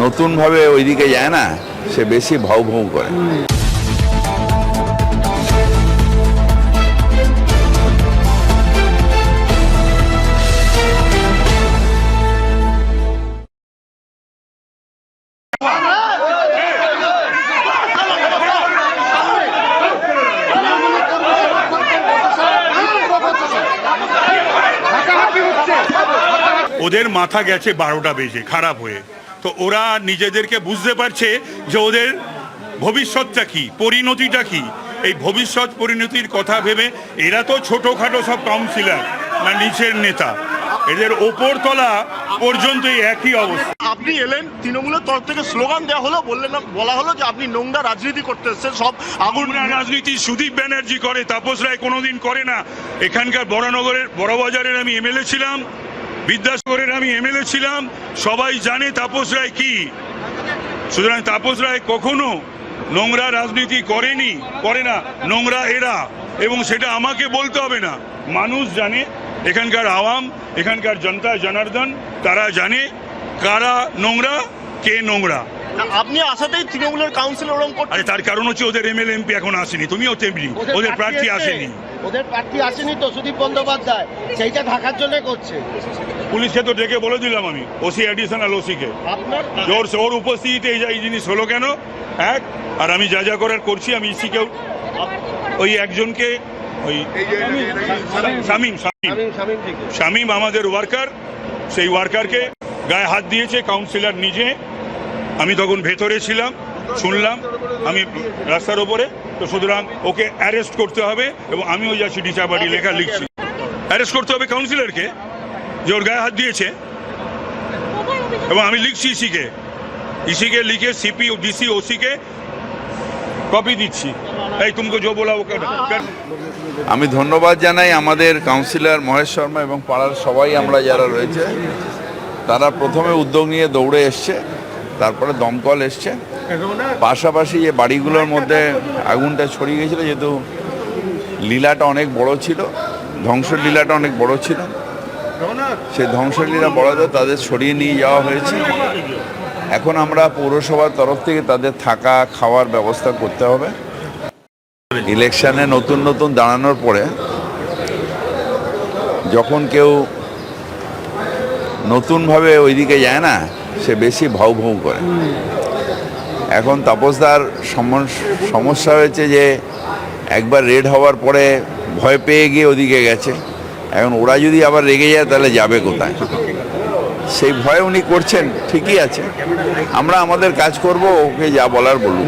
নতুনভাবে ওইদিকে যায় না, সে বেশি ভাউ ভাউ করে। ওদের মাথা গেছে বারোটা বেজে, খারাপ হয়ে। তো ওরা নিজেদেরকে বুঝতে পারছে যে ওদের ভবিষ্যৎটা কি পরিণতিটা কি। এই ভবিষ্যৎ পরিণতির কথা ভেবে এরা তো ছোটোখাটো সব কাউন্সিলর না নিচের নেতা। এদের ওপর তলা পর্যন্ত একই অবস্থা। আপনি এলেন তৃণমূলের তরফ থেকে স্লোগান দেওয়া হলো বললেন বলা হলো যে আপনি নোংরা রাজনীতি করতে এসেছেন সব আগুন রাজনীতি সুদীপ ব্যানার্জি করে তাপস রায় কোনোদিন করে না। এখানকার বড়নগরের বড়বাজারের আমি এমএলএ ছিলাম বিদ্যাসাগরের আমি এমএলএ ছিলাম সবাই জানে তাপস রায় কি। সুতরাং তাপস রায় কখনো নোংরা রাজনীতি করেনি করে না নোংরা এরা এবং সেটা আমাকে বলতে হবে না। মানুষ জানে এখানকার আওয়াম এখানকার জনতা জনার্দন তারা জানে কারা নোংরা কে নোংরা। আপনি আসাতেই তৃণমূলের কাউন্সিলর ওরকম আরে তার কারণ হচ্ছে ওদের এমএলএ এমপি এখন আসেনি তুমিও তেমনি ওদের প্রার্থী আসেনি। ওদের প্রার্থী আসেনি তো সুদীপ বন্দ্যোপাধ্যায় সেইটা ঢাকার জন্য করছে। পুলিশকে তো ডেকে বলে দিলাম আমি ওসি অ্যাডিশনাল ওসিকে। আপনার ওর ওর উপস্থিতিতে এই যা- এই জিনিস হলো কেন? এক আর আমি যা যা করার করছি আমি ইসিকেও ওই একজনকে ওই শামীম শামীম শামীম। শামীম। থেকে শামীম। আমাদের ওয়ার্কার সেই ওয়ার্কারকে গায়ে হাত দিয়েছে কাউন্সিলর নিজে। আমি তখন ভেতরে ছিলাম শুনলাম আমি রাস্তার ওপরে তো সুতরাং ওকে অ্যারেস্ট করতে হবে এবং আমি আমিও যাচ্ছি ডিচাবাড়ি লেখা লিখছি। অ্যারেস্ট করতে হবে কাউন্সিলরকে যে ওর গায়ে হাত দিয়েছে। এবং আমি লিখছি ইসিকে। ইসিকে লিখে সিপি ডিসি ওসিকে কপি দিচ্ছি। এই তুমকো জো বলা ও কর- কর আমি ধন্যবাদ জানাই আমাদের কাউন্সিলর মহেশ শর্মা এবং পাড়ার সবাই আমরা যারা রয়েছে। তারা প্রথমে উদ্যোগ নিয়ে দৌড়ে এসছে তারপরে দমকল এসছে। পাশাপাশি যে বাড়িগুলোর মধ্যে আগুনটা ছড়িয়ে গেছিল যেহেতু লীলাটা অনেক বড় ছিল ধ্বংসের লীলাটা অনেক বড় ছিল। সেই ধ্বংসের লীলা বড়দের তাদের সরিয়ে নিয়ে যাওয়া হয়েছে। এখন আমরা পৌরসভার তরফ থেকে তাদের থাকা, খাওয়ার ব্যবস্থা করতে হবে। ইলেকশানে নতুন নতুন দাঁড়ানোর পরে যখন কেউ নতুনভাবে ওইদিকে যায় না, সে বেশি ভাউ ভাউ করে। এখন তাপসদার সমস- সমস্যা হয়েছে যে একবার রেড হওয়ার পরে ভয় পেয়ে গিয়ে ওদিকে গেছে। এখন ওরা যদি আবার রেগে যায়, তাহলে যাবে কোথায়? সেই ভয় উনি করছেন, ঠিকই আছে। আমরা আমাদের কাজ করব, ওকে যা বলার বলুন।